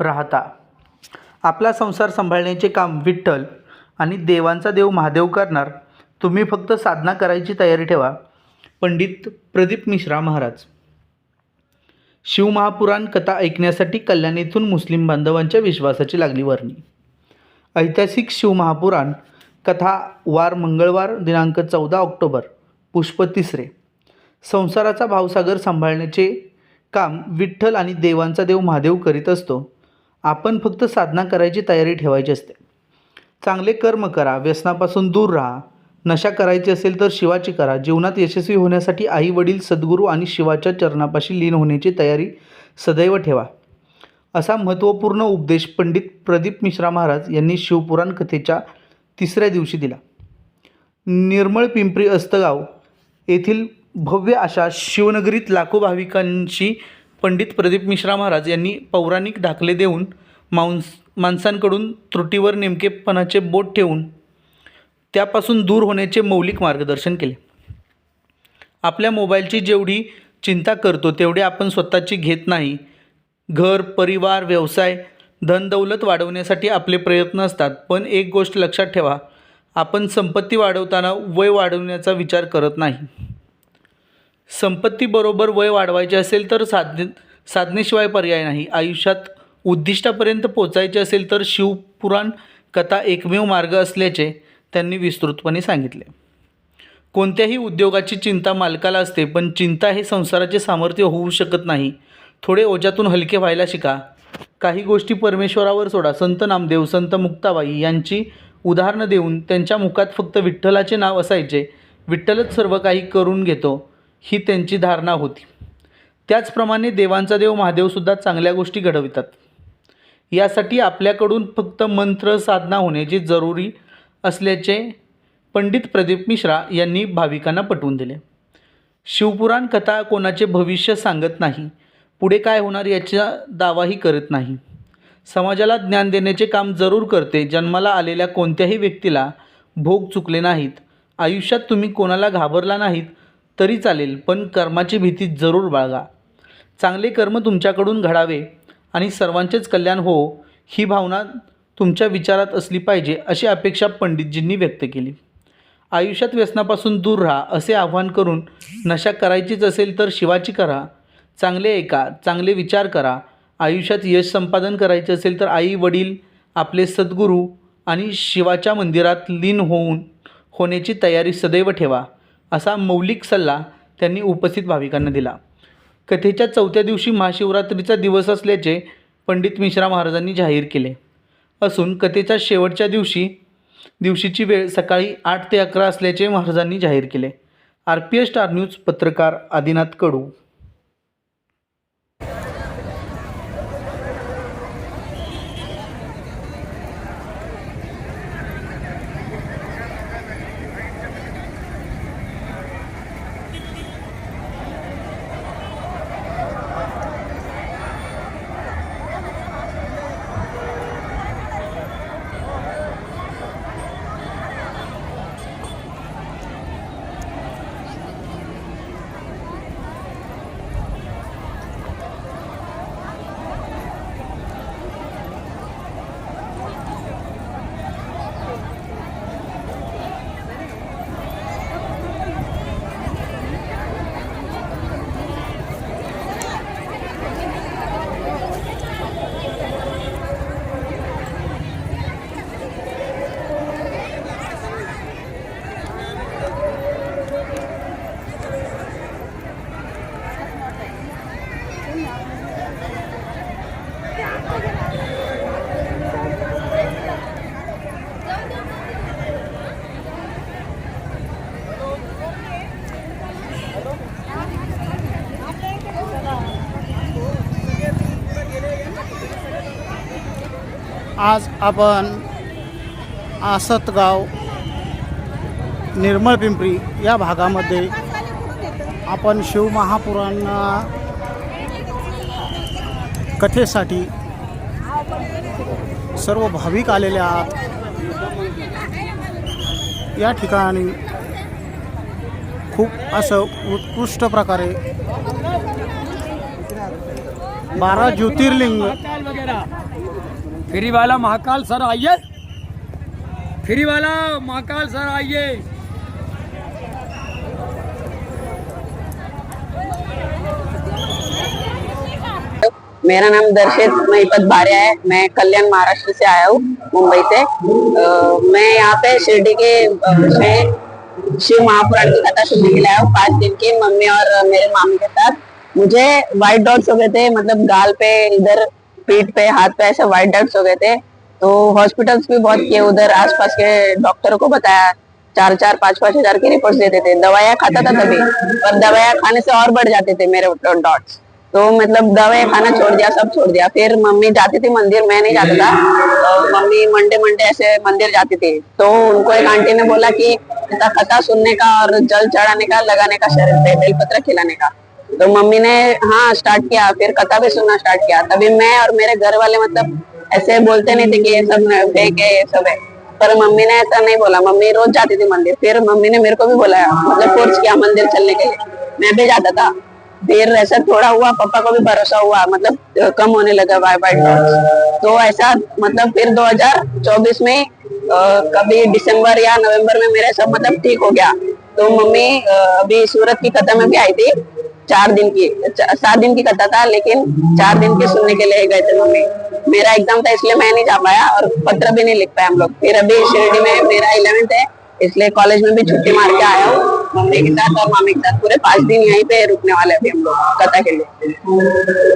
राहता. आपला संसार सांभाळण्याचे काम विठ्ठल आणि देवांचा देव महादेव करणार. तुम्ही फक्त साधना करायची तयारी ठेवा. पंडित प्रदीप मिश्रा महाराज. शिवमहापुराण कथा ऐकण्यासाठी कल्याणीतून मुस्लिम बांधवांच्या विश्वासाची लागली वर्णी. ऐतिहासिक शिवमहापुराण कथा वार मंगळवार दिनांक चौदा ऑक्टोबर पुष्प तिसरे. संसाराचा भावसागर सांभाळण्याचे काम विठ्ठल आणि देवांचा देव महादेव करीत असतो. आपण फक्त साधना करायची तयारी ठेवायची असते. चांगले कर्म करा व्यसनापासून दूर राहा. नशा करायची असेल तर शिवाची करा. जीवनात यशस्वी होण्यासाठी आई वडील सद्गुरू आणि शिवाच्या चरणापाशी लीन होण्याची तयारी सदैव ठेवा. असा महत्त्वपूर्ण उपदेश पंडित प्रदीप मिश्रा महाराज यांनी शिवपुराण कथेच्या तिसऱ्या दिवशी दिला. निर्मळ पिंपरी अस्तगाव येथील भव्य अशा शिवनगरीत लाखो भाविकांशी पंडित प्रदीप मिश्रा महाराज यांनी पौराणिक दाखले देऊन मांस माणसांकडून त्रुटीवर नेमकेपणाचे बोट ठेवून त्यापासून दूर होण्याचे मौलिक मार्गदर्शन केले. आपल्या मोबाईलची जेवढी चिंता करतो तेवढी आपण स्वतःची घेत नाही. घर परिवार व्यवसाय धनदौलत वाढवण्यासाठी आपले प्रयत्न असतात. पण एक गोष्ट लक्षात ठेवा आपण संपत्ती वाढवताना वय वाढवण्याचा विचार करत नाही. संपत्तीबरोबर वय वाढवायचे असेल तर साधने साधनेशिवाय पर्याय नाही. आयुष्यात उद्दिष्टापर्यंत पोचायचे असेल तर शिवपुराण कथा एकमेव मार्ग असल्याचे त्यांनी विस्तृतपणे सांगितले. कोणत्याही उद्योगाची चिंता मालकाला असते पण चिंता हे संसाराचे सामर्थ्य होऊ शकत नाही. थोडे ओझ्यातून हलके व्हायला शिका. काही गोष्टी परमेश्वरावर सोडा. संत नामदेव संत मुक्ताबाई यांची उदाहरणं देऊन त्यांच्या मुखात फक्त विठ्ठलाचे नाव असायचे. विठ्ठलच सर्व काही करून घेतो. ही त्यांची धारणा होती. त्याचप्रमाणे देवांचा देव महादेवसुद्धा चांगल्या गोष्टी घडवितात. यासाठी आपल्याकडून फक्त मंत्र साधना होण्याची जरुरी असल्याचे पंडित प्रदीप मिश्रा यांनी भाविकांना पटवून दिले. शिवपुराण कथा कोणाचे भविष्य सांगत नाही पुढे काय होणार याचा दावाही करत नाही. समाजाला ज्ञान देण्याचे काम जरूर करते जन्माला आलेल्या कोणत्याही व्यक्तीला भोग चुकले नाहीत. आयुष्यात तुम्ही कोणाला घाबरला नाहीत तरी चालेल पण कर्माची भीती जरूर बाळगा. चांगले कर्म तुमच्याकडून घडावे आणि सर्वांचेच कल्याण हो ही भावना तुमच्या विचारात असली पाहिजे अशी अपेक्षा पंडितजींनी व्यक्त केली. आयुष्यात व्यसनापासून दूर राहा असे आव्हान करून नशा करायचीच असेल तर शिवाची करा. चांगले ऐका चांगले विचार करा. आयुष्यात यश संपादन करायचे असेल तर आई वडील आपले सद्गुरू आणि शिवाच्या मंदिरात लीन होऊन होण्याची तयारी सदैव ठेवा. असा मौलिक सल्ला त्यांनी उपस्थित भाविकांना दिला. कथेच्या चौथ्या दिवशी महाशिवरात्रीचा दिवस असल्याचे पंडित मिश्रा महाराजांनी जाहीर केले. असून कथेच्या शेवटच्या दिवशी दिवशीची वेळ सकाळी आठ ते अकरा असल्याचे महाराजांनी जाहीर केले. R P S star news पत्रकार आदिनाथ कडू आज आपण आसतगाव निर्मळ पिंपरी या भागामध्ये आपण शिवमहापुरांना कथेसाठी सर्व भाविक आलेले आहात. या ठिकाणी खूप असं उत्कृष्ट प्रकारे बारा ज्योतिर्लिंग फ्री वाला महाकाल सर आइए। फ्री वाला महाकाल सर आइए। मेरा नाम दर्शित महिपत बारिया है। मैं कल्याण महाराष्ट्र से आया हूँ मुंबई से। अ, मैं यहाँ पे शिरडी के शिव महापुराण की कथा सुनने के लिए आया हूँ। पाँच दिन की मम्मी और मेरे मामी के साथ। मुझे व्हाइट डॉट्स हो गए थे मतलब गाल पे इधर पीठ पे, हाथ पे ऐसे व्हाइट डॉट्स हो गए थे। तो हॉस्पिटल्स भी बहुत किए, उधर आसपास के डॉक्टरों को बताया। चार चार, पाँच पाँच हज़ार की रिपोर्ट देते थे। दवाया खाता था तभी, पर दवाया खाने से और बढ़ जाते थे मेरे डॉट्स तो मतलब दवाई खाना छोड़ दिया, सब छोड़ दिया। फिर मम्मी जाती थी मंदिर, मैं नहीं जाता था। तो मम्मी मंडे मंडे ऐसे मंदिर जाती थी। तो उनको एक आंटी ने बोला कि कथा सुनने का और जल चढ़ाने का, लगाने का शरीर पे बेलपत्र खिलाने का। तो मम्मी ने हाँ स्टार्ट किया फिर कथा भी सुनना स्टार्ट किया। तभी मैं और मेरे घर वाले मतलब ऐसे बोलते नहीं थे कि ये सब फेक है ये सब है। पर मम्मी ने ऐसा नहीं बोला। मम्मी रोज जाती थी मंदिर। फिर मम्मी ने मेरे को भी बोला मतलब फोर्स किया मंदिर चलने के लिए। मैं भी जाता था। फिर ऐसा थोड़ा हुआ पापा को भी भरोसा हुआ मतलब कम होने लगा वाई डॉट्स तो ऐसा मतलब फिर 2024 में अ, कभी दिसंबर या नवंबर में मेरा सब मतलब ठीक हो गया। तो मम्मी अभी सूरत की कथा में भी आई थी। चार दिन की सात दिन की कथा था, लेकिन चार दिन के सुनने के लिए गए थे मम्मी। मेरा एग्ज़ाम था, इसलिए मैं नहीं जा पाया और पत्र भी नहीं लिख पाया हम लोग। फिर अभी शिरडी में मेरा इलेवेंथ है, इसलिए कॉलेज में भी छुट्टी मार के आया हूँ। मम्मी के साथ और मामी के साथ पूरे पाँच दिन यहीं पे रुकने वाले अभी हम लोग कथा के लिए।